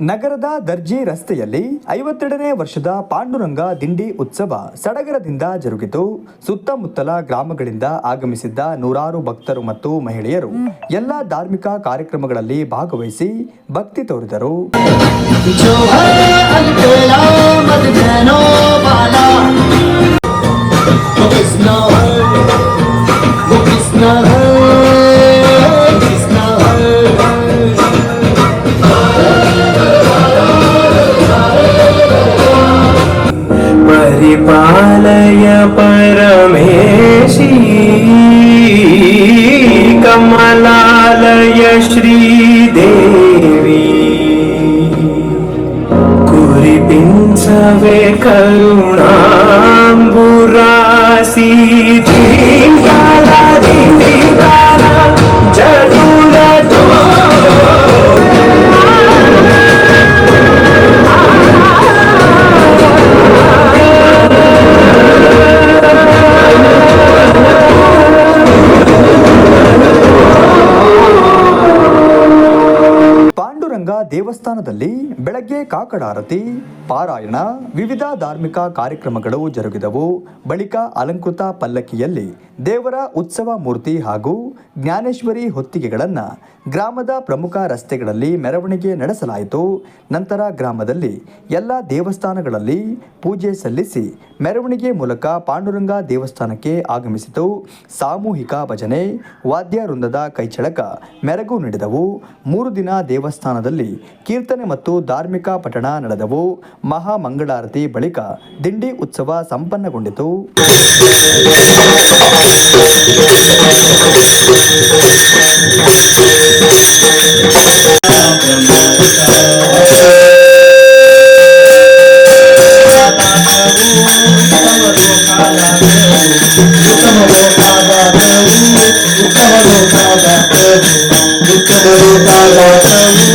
ನಗರದ ದರ್ಜಿ ರಸ್ತೆಯಲ್ಲಿ ಐವತ್ತೆರಡನೇ ವರ್ಷದ ಪಾಂಡುರಂಗ ದಿಂಡಿ ಉತ್ಸವ ಸಡಗರದಿಂದ ಜರುಗಿತು. ಸುತ್ತಮುತ್ತಲ ಗ್ರಾಮಗಳಿಂದ ಆಗಮಿಸಿದ್ದ ನೂರಾರು ಭಕ್ತರು ಮತ್ತು ಮಹಿಳೆಯರು ಎಲ್ಲ ಧಾರ್ಮಿಕ ಕಾರ್ಯಕ್ರಮಗಳಲ್ಲಿ ಭಾಗವಹಿಸಿ ಭಕ್ತಿ ತೋರಿದರು. परिपालय परमेशी कमलालय श्रीदेवी कुरिपिंसवे करुणाम्बुरासि धीङ्गाला धीङ्गाला ದೇವಸ್ಥಾನದಲ್ಲಿ ಬೆಳಗ್ಗೆ ಕಾಕಡಾರತಿ ಪಾರಾಯಣ, ವಿವಿಧ ಧಾರ್ಮಿಕ ಕಾರ್ಯಕ್ರಮಗಳು ಜರುಗಿದವು. ಬಳಿಕ ಅಲಂಕೃತ ಪಲ್ಲಕ್ಕಿಯಲ್ಲಿ ದೇವರ ಉತ್ಸವ ಮೂರ್ತಿ ಹಾಗೂ ಜ್ಞಾನೇಶ್ವರಿ ಹೊತ್ತಿಗೆಗಳನ್ನು ಗ್ರಾಮದ ಪ್ರಮುಖ ರಸ್ತೆಗಳಲ್ಲಿ ಮೆರವಣಿಗೆ ನಡೆಸಲಾಯಿತು. ನಂತರ ಗ್ರಾಮದಲ್ಲಿ ಎಲ್ಲ ದೇವಸ್ಥಾನಗಳಲ್ಲಿ ಪೂಜೆ ಸಲ್ಲಿಸಿ ಮೆರವಣಿಗೆ ಮೂಲಕ ಪಾಂಡುರಂಗ ದೇವಸ್ಥಾನಕ್ಕೆ ಆಗಮಿಸಿತು. ಸಾಮೂಹಿಕ ಭಜನೆ, ವಾದ್ಯ ವೃಂದದ ಕೈಚಳಕ ಮೆರಗು ನೀಡಿದವು. ಮೂರು ದಿನ ದೇವಸ್ಥಾನದಲ್ಲಿ ಕೀರ್ತನೆ ಮತ್ತು ಧಾರ್ಮಿಕ ಪಠಣ ನಡೆದವು. ಮಹಾ ಮಂಗಳಾರತಿ ಬಳಿಕ ದಿಂಡಿ ಉತ್ಸವ ಸಂಪನ್ನಗೊಂಡಿತು.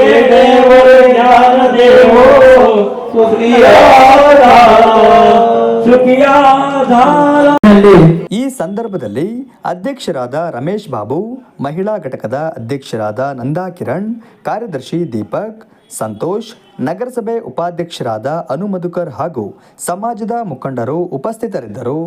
ಏ ದೇವರ ಜ್ಞಾನ ದೇವೋ ಈ ಸಂದರ್ಭದಲ್ಲಿ ಅಧ್ಯಕ್ಷರಾದ ರಮೇಶ್ ಬಾಬು, ಮಹಿಳಾ ಘಟಕದ ಅಧ್ಯಕ್ಷರಾದ ನಂದಾ ಕಿರಣ್, ಕಾರ್ಯದರ್ಶಿ ದೀಪಕ್, ಸಂತೋಷ್, ನಗರಸಭೆ ಉಪಾಧ್ಯಕ್ಷರಾದ ಅನುಮಧುಕರ್ ಹಾಗೂ ಸಮಾಜದ ಮುಖಂಡರು ಉಪಸ್ಥಿತರಿದ್ದರು.